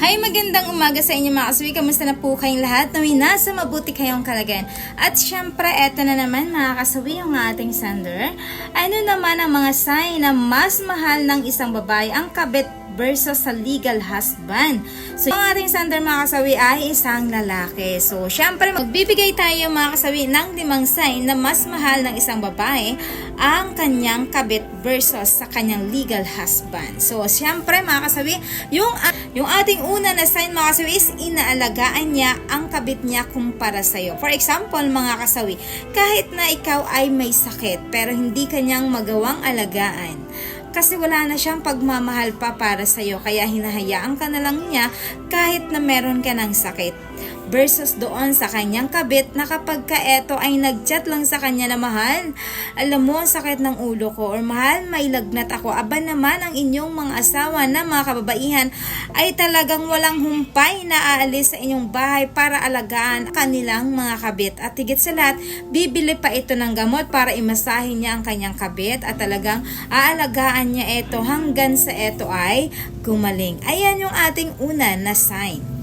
Hi, magandang umaga sa inyo mga kaswi. Kamusta na po kayong lahat? Nawin nasa mabuti kayong kalagayan. At syempre, eto na naman mga kasawi yung ating sender. Ano naman ang mga sign na mas mahal ng isang babae ang kabit versus sa legal husband. So, yung ating sender mga kasawi ay isang lalaki. So, syempre, magbibigay tayo mga kasawi ng limang sign na mas mahal ng isang babae ang kanyang kabit versus sa kanyang legal husband. So, syempre mga kasawi, yung, yung ating una na sign mga kasawi is inaalagaan niya ang kabit niya kumpara sa'yo. For example, mga kasawi, kahit na ikaw ay may sakit pero hindi kanyang magawang alagaan, kasi wala na siyang pagmamahal pa para sa'yo kaya hinahayaan ka na lang niya kahit na meron ka ng sakit versus doon sa kanyang kabit na kapag ka eto ay nagchat lang sa kanya na mahal, alam mo sakit ng ulo ko or mahal mailagnat ako, aba naman ang inyong mga asawa na mga kababaihan ay talagang walang humpay na aalis sa inyong bahay para alagaan kanilang mga kabit at higit sa lahat, bibili pa ito ng gamot para imasahin niya ang kanyang kabit at talagang aalagaan niya ito hanggang sa ito ay gumaling. Ayan yung ating una na sign.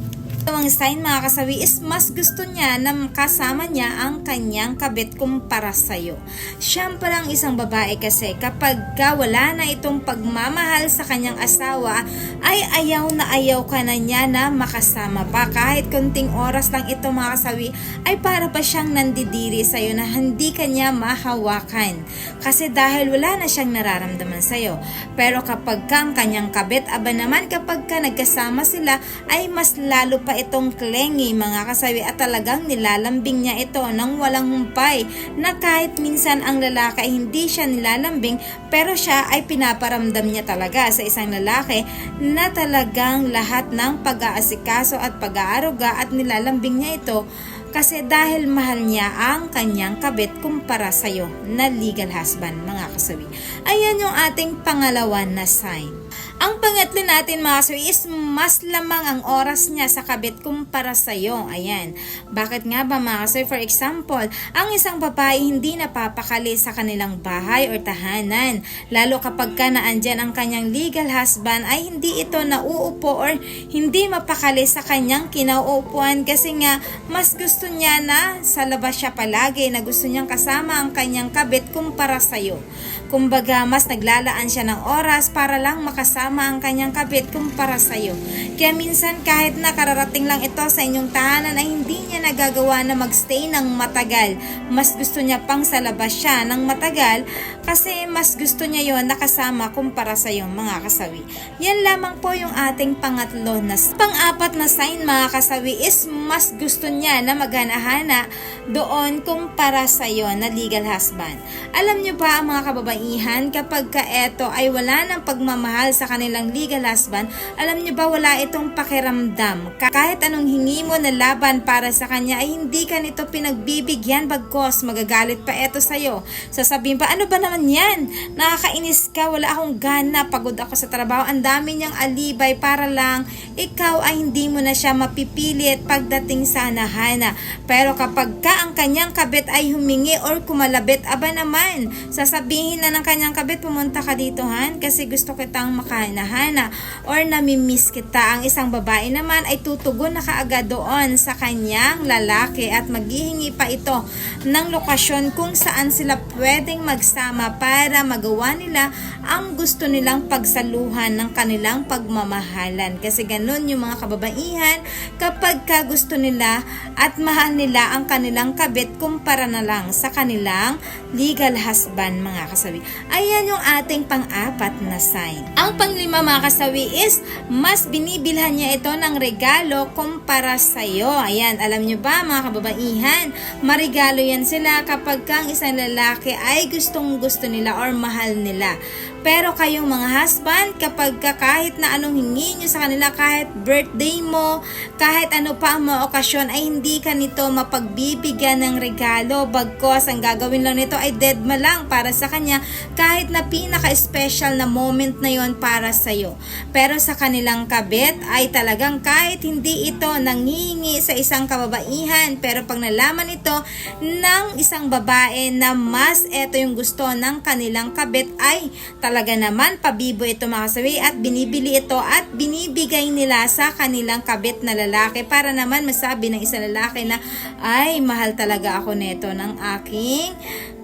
Ang sign mga kasawi is mas gusto niya na kasama niya ang kanyang kabit kumpara sa'yo. Siyempre ang isang babae kasi kapag ka wala na itong pagmamahal sa kanyang asawa ay ayaw na ayaw ka na niya na makasama pa. Kahit konting oras lang ito mga kasawi ay para pa siyang nandidiri sa'yo na hindi ka niya mahawakan. Kasi dahil wala na siyang nararamdaman sa'yo. Pero kapag ka ang kanyang kabit, aba naman kapag ka nagkasama sila ay mas lalo pa itong klengi mga kasawi at talagang nilalambing niya ito ng walang humpay na kahit minsan ang lalaki ay hindi siya nilalambing pero siya ay pinaparamdam niya talaga sa isang lalaki na talagang lahat ng pag-aasikaso at pag-aaruga at nilalambing niya ito kasi dahil mahal niya ang kanyang kabit kumpara sa'yo na legal husband mga kasawi. Ayan yung ating pangalawa na sign. Ang pangatlo natin mga kasawi is mas lamang ang oras niya sa kabit kumpara sa'yo. Ayan. Bakit nga ba mga kasawi? For example, ang isang babae hindi napapakali sa kanilang bahay or tahanan. Lalo kapag ka naandyan ang kanyang legal husband ay hindi ito nauupo or hindi mapakali sa kanyang kinauupuan kasi nga mas gusto niya na sa labas siya palagi na gusto niyang kasama ang kanyang kabit kumpara sa'yo. Kumbaga, mas naglalaan siya ng oras para lang makasama ang kanyang kabit kumpara sa'yo. Kaya minsan kahit nakararating lang ito sa inyong tahanan ay hindi niya nagagawa na magstay ng matagal. Mas gusto niya pang sa labas siya ng matagal kasi mas gusto niya yon nakasama kumpara sa iyong mga kasawi. Yan lamang po yung ating pangatlo na pang-apat na sign mga kasawi is mas gusto niya na maghana-hana doon kumpara sa iyo na legal husband. Alam niyo ba mga kababaihan kapag ka eto ay wala ng pagmamahal sa kanilang legal husband, alam niyo ba wala itong pakiramdam. Kahit anong hingi mo na laban para sa kanya ay hindi ka nito pinagbibigyan bagkos magagalit pa eto sa'yo. Sasabihin pa, ano ba naman yan? Nakakainis ka, wala akong gana, pagod ako sa trabaho, ang dami niyang alibay para lang ikaw ay hindi mo na siya mapipilit pagdating sa nahana. Pero kapag ka ang kanyang kabit ay humingi or kumalabit, aba naman, sasabihin na ng kanyang kabit, pumunta ka dito han kasi gusto kitang makahanahana or namimiss kita. Ang isang babae naman ay tutugon na kaagad doon sa kanyang lalaki at maghihingi pa ito ng lokasyon kung saan sila pwedeng magsama para magawa nila ang gusto nilang pagsaluhan ng kanilang pagmamahalan. Kasi ganun yung mga kababaihan kapag ka gusto nila at mahal nila ang kanilang kabit kumpara na lang sa kanilang legal husband mga kasawi. Ayan yung ating pang-apat na sign. Ang panglima mga kasawi is mas binibilhan niya ito ng regalo kumpara sa iyo. Ayan, alam niyo ba mga kababaihan, marigalo yan sila kapag kang isang lalaki ay gustong gusto nila or mahal nila. Pero kayong mga husband, kapag ka kahit na anong hingi nyo sa kanila, kahit birthday mo, kahit ano pa ang mga okasyon, ay hindi ka nito mapagbibigyan ng regalo. Bagkos, ang gagawin lang nito ay dead ma lang para sa kanya, kahit na pinaka-special na moment na yon para sa'yo. Pero sa kanilang kabit, ay talagang kahit hindi ito nangingi sa isang kababaihan, pero pag nalaman ito ng isang babae na mas eto yung gusto ng kanilang kabit, ay talaga naman pabibo ito mga kasawi at binibili ito at binibigay nila sa kanilang kabit na lalaki para naman masabi ng isang lalaki na ay mahal talaga ako neto ng aking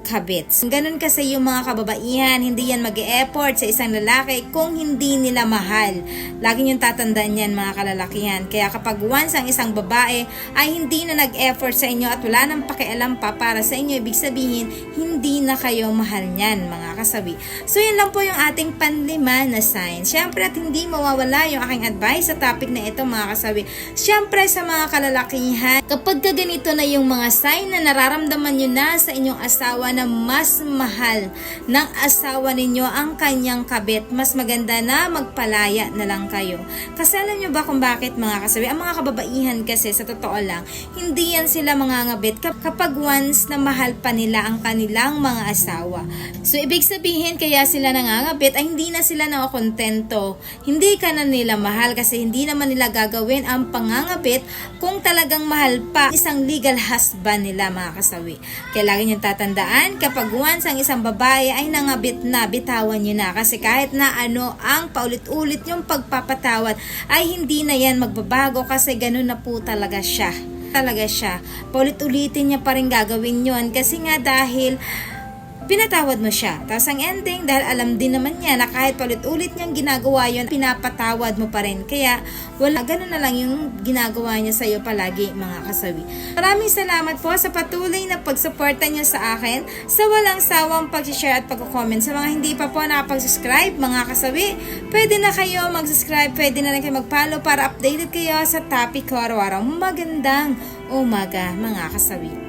kabits. Ganun kasi yung mga kababaihan, hindi yan mag effort sa isang lalaki kung hindi nila mahal. Lagi niyong tatandaan yan mga kalalakihan. Kaya kapag once ang isang babae ay hindi na nag-effort sa inyo at wala nang pakialam pa para sa inyo, ibig sabihin, hindi na kayo mahal niyan mga kasabi. So yun lang po yung ating panlima na sign. Siyempre at hindi mawawala yung aking advice sa topic na ito mga kasabi. Siyempre sa mga kalalakihan, kapag ka ganito na yung mga sign na nararamdaman nyo na sa inyong asawa na mas mahal ng asawa ninyo ang kanyang kabit, mas maganda na magpalaya na lang kayo. Kasi alam nyo ba kung bakit mga kasabi? Ang mga kababaihan kasi sa totoo lang, hindi yan sila mga ngabit kap- kapag once na mahal pa nila ang kanilang mga asawa. So ibig sabihin kaya sila nangangabit ay hindi na sila nakokontento. Hindi ka na nila mahal kasi hindi naman nila gagawin ang pangangabit kung talagang mahal pa isang legal husband nila mga kasawi. Kaya lagi tatandaan kapag once ang isang babae ay nangabit na, bitawan niyo na. Kasi kahit na ano ang paulit-ulit yung pagpapatawad ay hindi na yan magbabago kasi ganun na po talaga siya talaga siya. Paulit-ulitin niya pa rin gagawin yon kasi nga dahil pinatawad mo siya. Tapos ang ending, dahil alam din naman niya na kahit paulit-ulit niyang ginagawa yon pinapatawad mo pa rin. Kaya, wala, ganun na lang yung ginagawa niya sa'yo palagi, mga kasawi. Maraming salamat po sa patuloy na pagsuporta niyo sa akin, sa walang sawang pag-share at pag-comment. Sa mga hindi pa po nakapag-subscribe, mga kasawi, pwede na kayo mag-subscribe, pwede na rin kayo mag-follow para updated kayo sa topic ko araw-araw. Magandang umaga, mga kasawi.